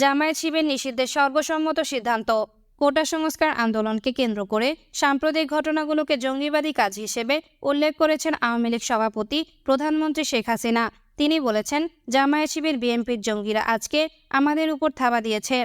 জামায়াত শিবির নিষিদ্ধের সর্বসম্মত সিদ্ধান্ত। কোটা সংস্কার আন্দোলনকে কেন্দ্র করে সাম্প্রতিক ঘটনাগুলোকে জঙ্গিবাদী কাজ হিসেবে উল্লেখ করেছেন আওয়ামী লীগ সভাপতি প্রধানমন্ত্রী শেখ হাসিনা। তিনি বলেছেন, জামায়াত শিবির বিএনপির জঙ্গিরা আজকে আমাদের উপর থাবা দিয়েছে।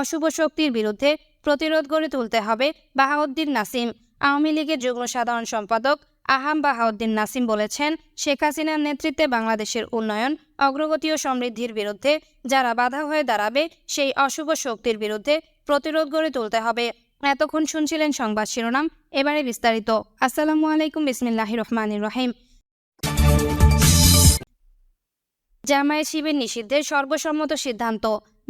অশুভ শক্তির বিরুদ্ধে প্রতিরোধ গড়ে তুলতে হবে বাহাউদ্দিন নাসিম। আওয়ামী লীগের যুগ্ম সাধারণ সম্পাদক আহাম বাহাউদ্দিন নাসিম বলেছেন, শেখ হাসিনার নেতৃত্বে বাংলাদেশের উন্নয়ন, অগ্রগতি ও সমৃদ্ধির বিরুদ্ধে যারা বাধা হয়ে দাঁড়াবে, সেই অশুভ শক্তির বিরুদ্ধে প্রতিরোধ গড়ে তুলতে হবে। এতক্ষণ শুনছিলেন সংবাদ শিরোনাম, এবারে বিস্তারিত। আসসালামু আলাইকুম, বিসমিল্লাহির রহমানির রহিম। জামায়াত শিবির নিষিদ্ধের সর্বসম্মত সিদ্ধান্ত।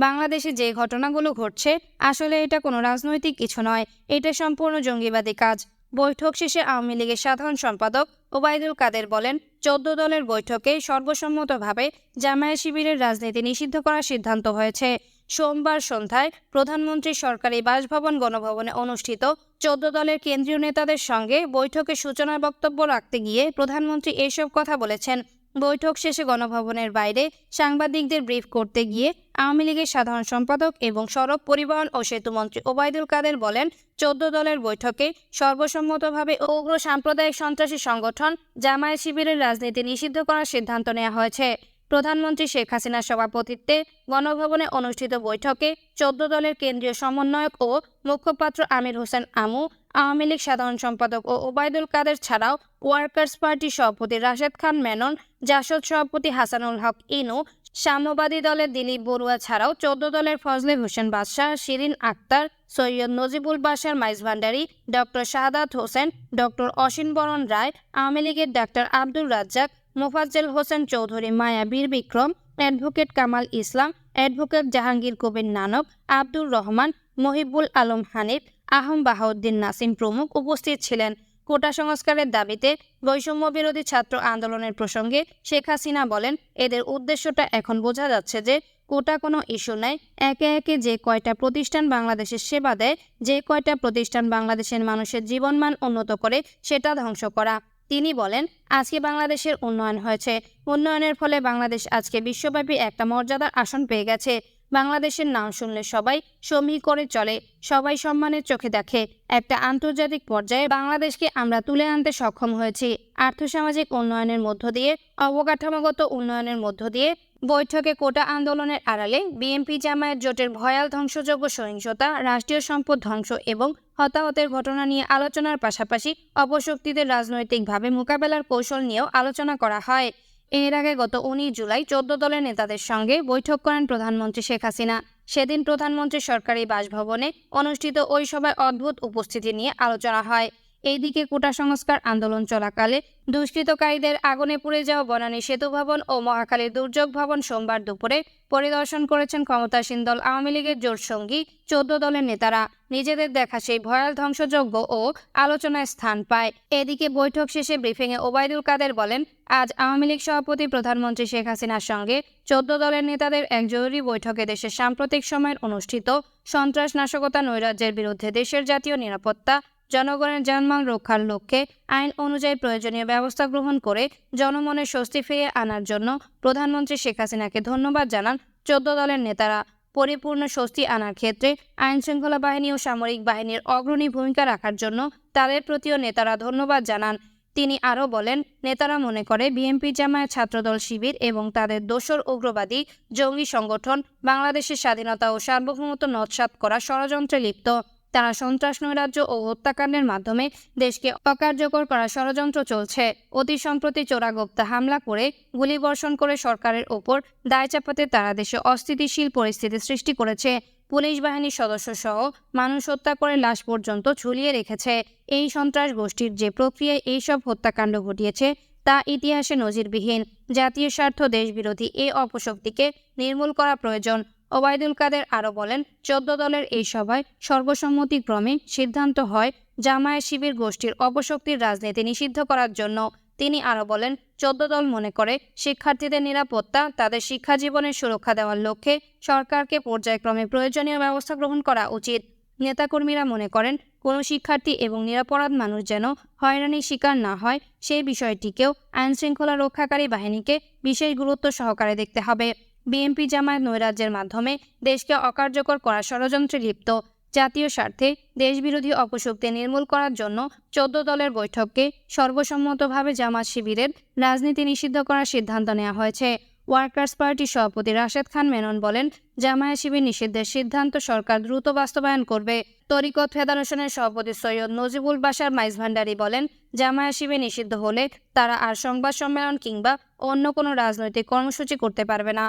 বাংলাদেশে যে ঘটনাগুলো ঘটছে, আসলে এটা কোনো রাজনৈতিক কিছু নয়। এটা সম্পূর্ণ জঙ্গিবাদী কাজ। বৈঠক শেষে আওয়ামী লীগের সাধারণ সম্পাদক ওবায়দুল কাদের বলেন, চোদ্দ দলের বৈঠকে সর্বসম্মতভাবে জামায়া শিবিরের রাজনীতি নিষিদ্ধ করার সিদ্ধান্ত হয়েছে। সোমবার সন্ধ্যায় প্রধানমন্ত্রী সরকারি বাসভবন গণভবনে অনুষ্ঠিত চোদ্দ দলের কেন্দ্রীয় নেতাদের সঙ্গে বৈঠকে সূচনা বক্তব্য রাখতে গিয়ে প্রধানমন্ত্রী এসব কথা বলেছেন। বৈঠক শেষে গণভবনের বাইরে সাংবাদিকদের ব্রিফ করতে গিয়ে আওয়ামী লীগের সাধারণ সম্পাদক এবং সড়ক পরিবহন ও সেতুমন্ত্রী ওবায়দুল কাদের বলেন, চোদ্দ দলের বৈঠকে সর্বসম্মতভাবে উগ্র সাম্প্রদায়িক সন্ত্রাসী সংগঠন জামায়াত শিবিরের রাজনীতি নিষিদ্ধ করার সিদ্ধান্ত নেওয়া হয়েছে। প্রধানমন্ত্রী শেখ হাসিনার সভাপতিত্বে গণভবনে অনুষ্ঠিত বৈঠকে চোদ্দ দলের কেন্দ্রীয় সমন্বয়ক ও মুখপাত্র আমির হোসেন আমু, আওয়ামী লীগ সাধারণ সম্পাদক ও ওবায়দুল কাদের ছাড়াও ওয়ার্কার্স পার্টির সভাপতি রাশেদ খান মেনন, জাসদ সভাপতি হাসানুল হক ইনু, সাম্যবাদী দলের দিলীপ বড়ুয়া ছাড়াও চোদ্দ দলের ফজলে হোসেন বাদশাহ, শিরিন আক্তার, সৈয়দ নজিবুল বাসার মাইজ ভান্ডারী, ডক্টর শাহাদাত হোসেন, ডক্টর অসীন বরণ রায়, আওয়ামী লীগের doctor Abdur Razzak Mofazzel Hossain Chowdhury, Maya Bir Bikram, advocate Kamal Islam, advocate Jahangir Kabir Nanak, Abdur Rahman, Mohibul Alam Hanif, AHM Bahauddin Nasim প্রমুখ উপস্থিত ছিলেন। কোটা সংস্কারের দাবিতে বৈষম্য বিরোধী ছাত্র আন্দোলনের প্রসঙ্গে শেখ হাসিনা বলেন, এদের উদ্দেশ্যটা এখন বোঝা যাচ্ছে যে কোটা কোনো ইস্যু নয় একে একে যে কয়টা প্রতিষ্ঠান বাংলাদেশের সেবা দেয়, যে কয়টা প্রতিষ্ঠান বাংলাদেশের মানুষের জীবনমান উন্নত করে, সেটা ধ্বংস করা। তিনি বলেন, আজকে বাংলাদেশের উন্নয়ন হয়েছে। উন্নয়নের ফলে বাংলাদেশ আজকে বিশ্বব্যাপী একটা মর্যাদার আসন পেয়ে গেছে। বাংলাদেশের নাম শুনলে সবাই সমী করে চলে, সবাই সম্মানের চোখে দেখে। একটা আন্তর্জাতিক পর্যায়ে বাংলাদেশকে আমরা তুলে আনতে সক্ষম হয়েছি। আর্থসামাজিক উন্নয়নের মধ্য দিয়ে, অবকাঠামোগত উন্নয়নের মধ্য দিয়ে বৈঠকে কোটা আন্দোলনের আড়ালে বিএনপি জামায়াত জোটের ভয়াল ধ্বংসযোগ্য সহিংসতা, রাষ্ট্রীয় সম্পদ ধ্বংস এবং হতাহতের ঘটনা নিয়ে আলোচনার পাশাপাশি অপশক্তিদের রাজনৈতিকভাবে মোকাবেলার কৌশল নিয়েও আলোচনা করা হয়। এর আগে গত উনিশ জুলাই চোদ্দ দলের নেতাদের সঙ্গে বৈঠক করেন প্রধানমন্ত্রী শেখ হাসিনা। সেদিন প্রধানমন্ত্রী সরকারি বাসভবনে অনুষ্ঠিত ওই সভায় অদ্ভুত উপস্থিতি নিয়ে আলোচনা হয়। এইদিকে কোটা সংস্কার আন্দোলন চলাকালে দুষ্কৃতকারীদের আগুনে পুড়ে যাওয়া বনানী সেতু ভবন ও মহাখালীর দুর্যোগ ভবন সোমবার দুপুরে পরিদর্শন করেছেন ক্ষমতাসীন দল আওয়ামী লীগের জোট সঙ্গী চোদ্দ দলের নেতারা। নিজেদের দেখা সেই ভয়াল ধ্বংসযজ্ঞ ও আলোচনায় স্থান পায়। এদিকে বৈঠক শেষে ব্রিফিংয়ে ওবায়দুল কাদের বলেন, আজ আওয়ামী লীগ সভাপতি প্রধানমন্ত্রী শেখ হাসিনার সঙ্গে চোদ্দ দলের নেতাদের এক জরুরি বৈঠকে দেশের সাম্প্রতিক সময়ের অনুষ্ঠিত সন্ত্রাস নাশকতা নৈরাজ্যের বিরুদ্ধে দেশের জাতীয় নিরাপত্তা জনগণের জানমাল রক্ষার লক্ষ্যে আইন অনুযায়ী প্রয়োজনীয় ব্যবস্থা গ্রহণ করে জনমনের স্বস্তি ফিরিয়ে আনার জন্য প্রধানমন্ত্রী শেখ হাসিনাকে ধন্যবাদ জানান চোদ্দ দলের নেতারা। পরিপূর্ণ স্বস্তি আনার ক্ষেত্রে আইন শৃঙ্খলা বাহিনী ও সামরিক বাহিনীর অগ্রণী ভূমিকা রাখার জন্য তাদের প্রতিও নেতারা ধন্যবাদ জানান। তিনি আরও বলেন, নেতারা মনে করে বিএনপি জামায়াত ছাত্রদল শিবির এবং তাদের দোসর উগ্রবাদী জঙ্গি সংগঠন বাংলাদেশের স্বাধীনতা ও সার্বভৌমত্ব নৎসাৎ করা ষড়যন্ত্রে লিপ্ত। তারা সন্ত্রাস নৈরাজ্য ও হত্যাকাণ্ডের মাধ্যমে দেশকে অকার্যকর করার ষড়যন্ত্র চলছে। অতি সম্প্রতি চোরাগোপ্তা হামলা করে গুলিবর্ষণ করে সরকারের ওপর দায় চাপাতে তারা দেশে অস্থিতিশীল পরিস্থিতি সৃষ্টি করেছে। পুলিশ বাহিনীর সদস্য সহ মানুষ হত্যা করে লাশ পর্যন্ত ঝুলিয়ে রেখেছে। এই সন্ত্রাস গোষ্ঠীর যে প্রক্রিয়ায় এইসব হত্যাকাণ্ড ঘটিয়েছে তা ইতিহাসে নজিরবিহীন। জাতীয় স্বার্থ দেশবিরোধী এই অপশক্তিকে নির্মূল করা প্রয়োজন। ওবায়দুল কাদের আরও বলেন, চোদ্দ দলের এই সভায় সর্বসম্মতিক্রমে সিদ্ধান্ত হয় জামায়াত শিবির গোষ্ঠীর অপশক্তির রাজনীতি নিষিদ্ধ করার জন্য। তিনি আরও বলেন, চোদ্দ দল মনে করে শিক্ষার্থীদের নিরাপত্তা, তাদের শিক্ষা জীবনের সুরক্ষা দেওয়ার লক্ষ্যে সরকারকে পর্যায়ক্রমে প্রয়োজনীয় ব্যবস্থা গ্রহণ করা উচিত। নেতাকর্মীরা মনে করেন, কোনো শিক্ষার্থী এবং নিরাপরাধ মানুষ যেন হয়রানির শিকার না হয়, সেই বিষয়টিকেও আইনশৃঙ্খলা রক্ষাকারী বাহিনীকে বিশেষ গুরুত্ব সহকারে দেখতে হবে। বিএনপি জামায়াত নৈরাজ্যের মাধ্যমে দেশকে অকার্যকর করার ষড়যন্ত্রে লিপ্ত। জাতীয় স্বার্থে দেশবিরোধী অপশক্তি নির্মূল করার জন্য চোদ্দ দলের বৈঠককে সর্বসম্মতভাবে জামাত শিবিরের রাজনীতি নিষিদ্ধ করার সিদ্ধান্ত নেওয়া হয়েছে। ওয়ার্কার্স পার্টির সভাপতি রাশেদ খান মেনন বলেন জামায়া শিবির নিষিদ্ধের সিদ্ধান্ত সরকার দ্রুত বাস্তবায়ন করবে। তরিকত ফেডারেশনের সভাপতি সৈয়দ নজিবুল বাশার মাইজ ভান্ডারি বলেন জামায়া শিবির নিষিদ্ধ হলে তারা আর সংবাদ সম্মেলন কিংবা অন্য কোনো রাজনৈতিক কর্মসূচি করতে পারবে না।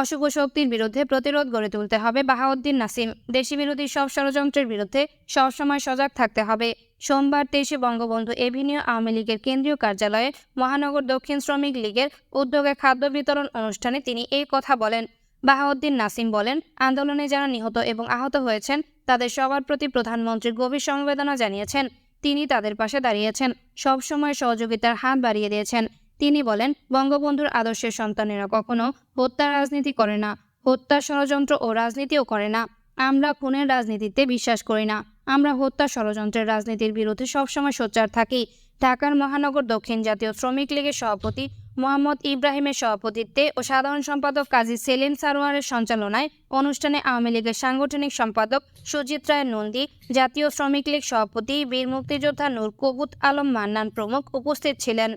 অশুভ শক্তির বিরুদ্ধে প্রতিরোধ গড়ে তুলতে হবে বাহাউদ্দিন নাসিম। দেশি বিরোধী সব ষড়যন্ত্রের বিরুদ্ধে সবসময় সজাগ থাকতে হবে। সোমবার তেইশে বঙ্গবন্ধু এভিনিউ আওয়ামী লীগের কেন্দ্রীয় কার্যালয়ে মহানগর দক্ষিণ শ্রমিক লীগের উদ্যোগে খাদ্য বিতরণ অনুষ্ঠানে তিনি এই কথা বলেন। বাহাউদ্দিন নাসিম বলেন, আন্দোলনে যারা নিহত এবং আহত হয়েছেন, তাদের সবার প্রতি প্রধানমন্ত্রী গভীর সমবেদনা জানিয়েছেন। তিনি তাদের পাশে দাঁড়িয়েছেন। সবসময় সহযোগিতার হাত বাড়িয়ে দিয়েছেন। তিনি বলেন, বঙ্গবন্ধুর আদর্শের সন্তানেরা কখনো হত্যা রাজনীতি করে না হত্যা ষড়যন্ত্র ও রাজনীতিও করে না। আমরা খুনের রাজনীতিতে বিশ্বাস করি না। আমরা হত্যা ষড়যন্ত্রের রাজনীতির বিরুদ্ধে সবসময় সোচ্চার থাকি। ঢাকার মহানগর দক্ষিণ জাতীয় শ্রমিক লীগের সভাপতি মোহাম্মদ ইব্রাহিমের সভাপতিত্বে ও সাধারণ সম্পাদক কাজী সেলিম সারোয়ারের সঞ্চালনায় অনুষ্ঠানে আওয়ামী লীগের সাংগঠনিক সম্পাদক সুজিত রায় নন্দী, জাতীয় শ্রমিক লীগ সভাপতি বীর মুক্তিযোদ্ধা নূর কবুত আলম মান্নান প্রমুখ উপস্থিত ছিলেন।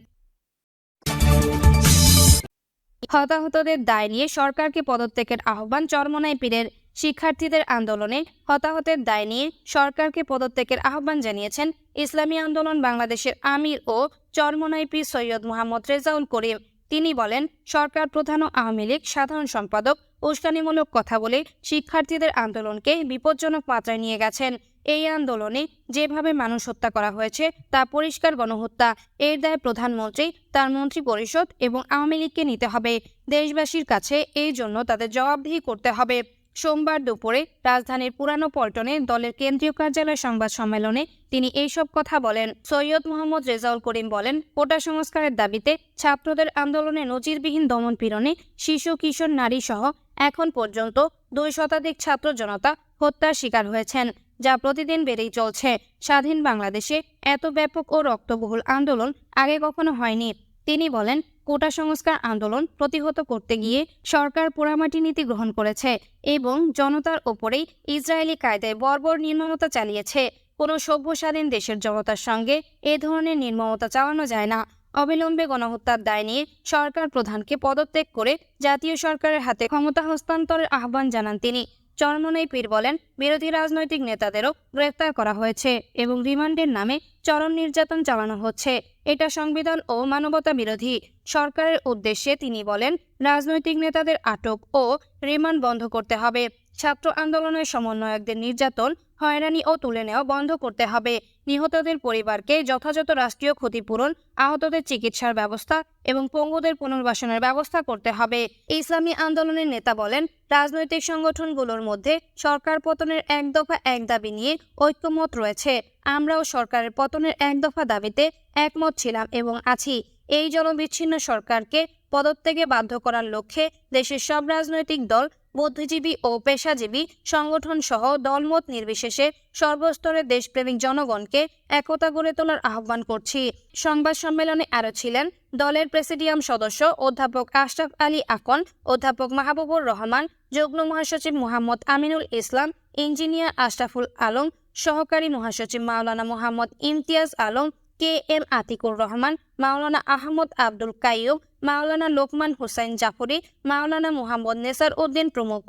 হতাহতদের দায় নিয়ে সরকারকে পদত্যাগের আহ্বান চরমনাই পীরের শিক্ষার্থীদের আন্দোলনে হতাহতের দায় নিয়ে সরকারকে পদত্যাগের আহ্বান জানিয়েছেন ইসলামী আন্দোলন বাংলাদেশের আমির ও চরমনাই পীর সৈয়দ মোহাম্মদ রেজাউল করিম। তিনি বলেন, সরকার প্রধান ও আওয়ামী লীগ সাধারণ সম্পাদক উস্কানিমূলক কথা বলে শিক্ষার্থীদের আন্দোলনকে বিপজ্জনক মাত্রায় নিয়ে গেছেন। এই আন্দোলনে যেভাবে মানুষ হত্যা করা হয়েছে, তা পরিষ্কার গণহত্যা। এর দায় প্রধানমন্ত্রী, তার মন্ত্রী পরিষদ এবং আওয়ামী লীগকে নিতে হবে। দেশবাসীর কাছে এই জন্য তাদের জবাবদিহি করতে হবে। সোমবার দুপুরে রাজধানীর পুরানো পল্টনে দলের কেন্দ্রীয় কার্যালয় সংবাদ সম্মেলনে তিনি এইসব কথা বলেন। সৈয়দ মোহাম্মদ রেজাউল করিম বলেন, কোটা সংস্কারের দাবিতে ছাত্রদের আন্দোলনে নজিরবিহীন দমন পীড়নে শিশু, কিশোর, নারী সহ এখন পর্যন্ত দুই শতাধিক ছাত্র জনতা হত্যার শিকার হয়েছেন, যা প্রতিদিন বেড়েই চলছে। স্বাধীন বাংলাদেশে এত ব্যাপক ও রক্তবহুল আন্দোলন আগে কখনো হয়নি। তিনি বলেন কোটা সংস্কার আন্দোলন প্রতিহত করতে গিয়ে সরকার পোড়ামাটি নীতি গ্রহণ করেছে এবং জনতার ওপরেই ইসরায়েলি কায়দায় বর্বর নির্মমতা চালিয়েছে। কোনো সভ্য স্বাধীন দেশের জনতার সঙ্গে এ ধরনের নির্মমতা চালানো যায় না। অবিলম্বে গণহত্যার দায় নিয়ে সরকার প্রধানকে পদত্যাগ করে জাতীয় সরকারের হাতে ক্ষমতা হস্তান্তরের আহ্বান জানান তিনি। চরমনাই পীর বলেন, বিরোধী রাজনৈতিক নেতাদেরও গ্রেফতার করা হয়েছে এবং রিমান্ডের নামে চরম নির্যাতন চালানো হচ্ছে। এটা সংবিধান ও মানবতা বিরোধী সরকারের উদ্দেশ্যে তিনি বলেন, রাজনৈতিক নেতাদের আটক ও রিমান্ড বন্ধ করতে হবে। ছাত্র আন্দোলনের সমন্বয়কদের নির্যাতন হয়রানি ও তুলে নেওয়া বন্ধ করতে হবে। নিহতদের পরিবারকে যথাযথ রাষ্ট্রীয় ক্ষতিপূরণ, আহতদের চিকিৎসার ব্যবস্থা এবং পঙ্গুদের পুনর্বাসনের ব্যবস্থা করতে হবে। ইসলামী আন্দোলনের নেতা বলেন, রাজনৈতিক সংগঠনগুলোর মধ্যে সরকার পতনের এক দফা এক দাবি নিয়ে ঐক্যমত রয়েছে। আমরাও সরকারের পতনের এক দফা দাবিতে একমত ছিলাম এবং আছি। এই জনবিচ্ছিন্ন সরকারকে পদত্যাগে বাধ্য করার লক্ষ্যে দেশের সব রাজনৈতিক দল বুদ্ধিজীবী ও পেশাজীবী সংগঠন সহ দলমত নির্বিশেষে সর্বস্তরের দেশপ্রেমিক জনগণকে একতা গড়ে তোলার আহ্বান করছি। সংবাদ সম্মেলনে আরও ছিলেন দলের প্রেসিডিয়াম সদস্য অধ্যাপক আশরাফ আলী আকন, অধ্যাপক মাহবুবুর রহমান, যুগ্ম মহাসচিব মোহাম্মদ আমিনুল ইসলাম, ইঞ্জিনিয়ার আশরাফুল আলম, সহকারী মহাসচিব মাওলানা মোহাম্মদ ইমতিয়াজ আলম কে এম আতিকুর রহমান, মাওলানা আহমদ আব্দুল কাইয়ুব মাওলানা লোকমান হুসাইন জাফরি, মাওলানা মোহাম্মদ নেসার উদ্দিন প্রমুখ।